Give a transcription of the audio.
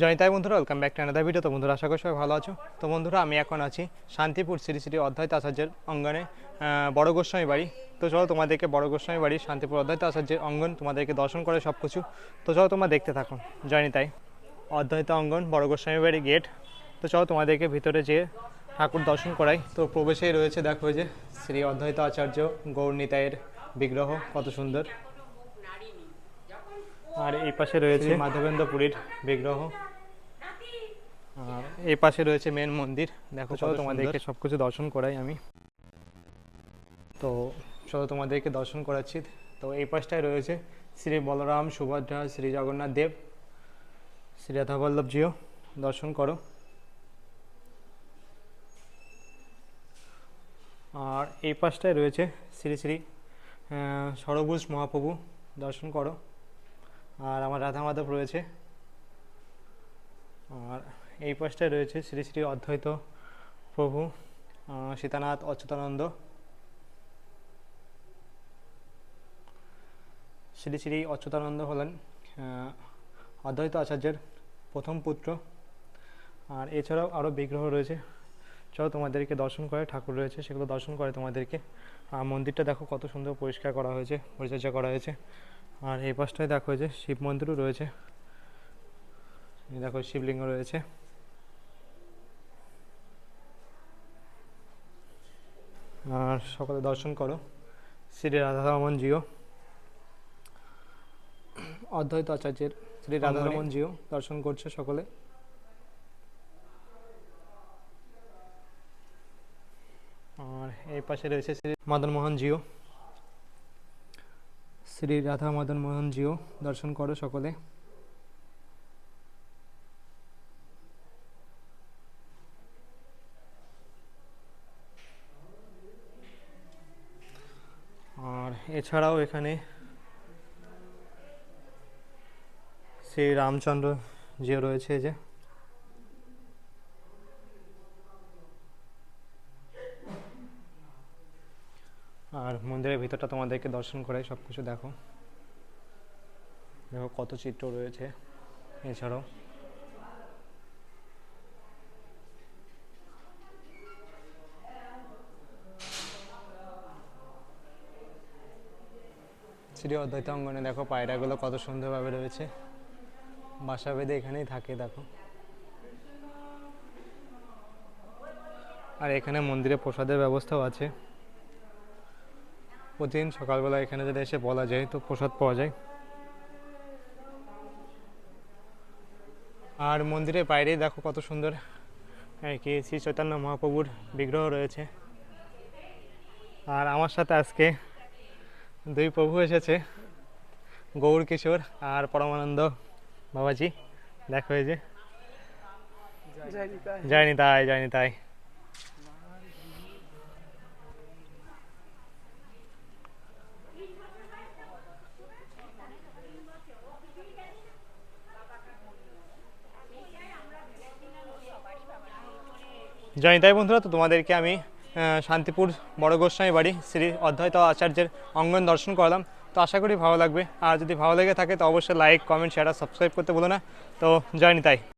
জয়তাই বন্ধুরা welcome back to video তো বন্ধুরা, আশা করি সবাই ভালো আছো। তো বন্ধুরা, আমি এখন আছি শান্তিপুর শ্রী শ্রী অদ্বৈত আচার্যের অঙ্গনে বড় গোস্বামী বাড়ি। তো চলো তোমাদেরকে বড় গোস্বামী বাড়ি, শান্তিপুর অদ্বৈত আচার্যের অঙ্গন, তোমাদেরকে দর্শন করে সব কিছু তো চলো তোমরা দেখতে থাকো জয়নি তাই অদ্বৈত অঙ্গন, বড় গোস্বামী বাড়ি গেট তো চলো তোমাদেরকে ভিতরে যেয়ে ঠাকুর দর্শন করাই। তো প্রবেশেই রয়েছে, দেখো যে শ্রী অদ্বৈত আচার্য গৌরনিতায়ের বিগ্রহ, কত সুন্দর। আর এই পাশে রয়েছে মাধবেন্দ্র পুরীর বিগ্রহ। আর এই পাশে রয়েছে মেন মন্দির। দেখো চলো তোমাদেরকে সব কিছু দর্শন করাই আমি। তো চলো তোমাদেরকে দর্শন করাচ্ছি। তো এই পাশটায় রয়েছে শ্রী বলরাম সুভদ্রা শ্রী জগন্নাথ দেব শ্রী রাধাবল্লভজিও দর্শন করো। আর এই পাশটায় রয়েছে শ্রী শ্রী সরভুজ মহাপ্রভু। দর্শন করো। আর আমার রাধা মাধব রয়েছে। আর এই পাশটায় রয়েছে শ্রী শ্রী অদ্বৈত প্রভু সীতানাথ অচ্যুতানন্দ। শ্রী শ্রী অচ্যুতানন্দ হলেন অদ্বৈত আচার্যের প্রথম পুত্র। আর এছাড়াও আরও বিগ্রহ রয়েছে। চলো তোমাদেরকে দর্শন করে ঠাকুর রয়েছে, সেগুলো দর্শন করে তোমাদেরকে। আর মন্দিরটা দেখো কত সুন্দর পরিষ্কার করা হয়েছে, পরিচর্যা করা হয়েছে। আর এই পাশটায় দেখো যে শিব মন্দিরও রয়েছে। দেখো শিবলিঙ্গ রয়েছে। আর সকলে দর্শন করো। শ্রী রাধারমন জিও। অদ্বৈত আচার্যের শ্রী রাধারমন জিও দর্শন করছে সকলে। আর এই পাশে রয়েছে শ্রী মদন মোহন জিও। শ্রী রাধা মদন মোহন জিও দর্শন করো সকলে। আর এছাড়াও এখানে শ্রী রামচন্দ্র যে রয়েছে যে আর মন্দিরের ভিতরটা তোমাদেরকে দর্শন করে সব কিছু দেখো। দেখো কত চিত্র রয়েছে। এছাড়াও শ্রী অদ্বৈত অঙ্গনে দেখো পায়রাগুলো কত সুন্দরভাবে রয়েছে। বাসা বেঁধে এখানেই থাকে, দেখো। আর এখানে মন্দিরে প্রসাদের ব্যবস্থাও আছে। প্রতিদিন সকালবেলা এখানে যদি এসে বলা যায়, তো প্রসাদ পাওয়া যায়। আর মন্দিরের বাইরেই দেখো কত সুন্দর কি শ্রী চৈতন্য মহাপ্রভুর বিগ্রহ রয়েছে। আর আমার সাথে আজকে দুই প্রভু এসেছে, গৌর কিশোর আর পরমানন্দ বাবাজি। দেখো এই যে। যায়নি তাই যায়নি তাই। জয় তাই বন্ধুরা, তো তোমাদেরকে আমি শান্তিপুর বড় গোস্বামী বাড়ি শ্রী অধ্যয়ত আচার্যের অঙ্গন দর্শন করলাম। তো আশা করি ভালো লাগবে। আর যদি ভালো লেগে থাকে, তো অবশ্যই লাইক কমেন্ট শেয়ার সাবস্ক্রাইব করতে বলো না। তো জয় নিতাই।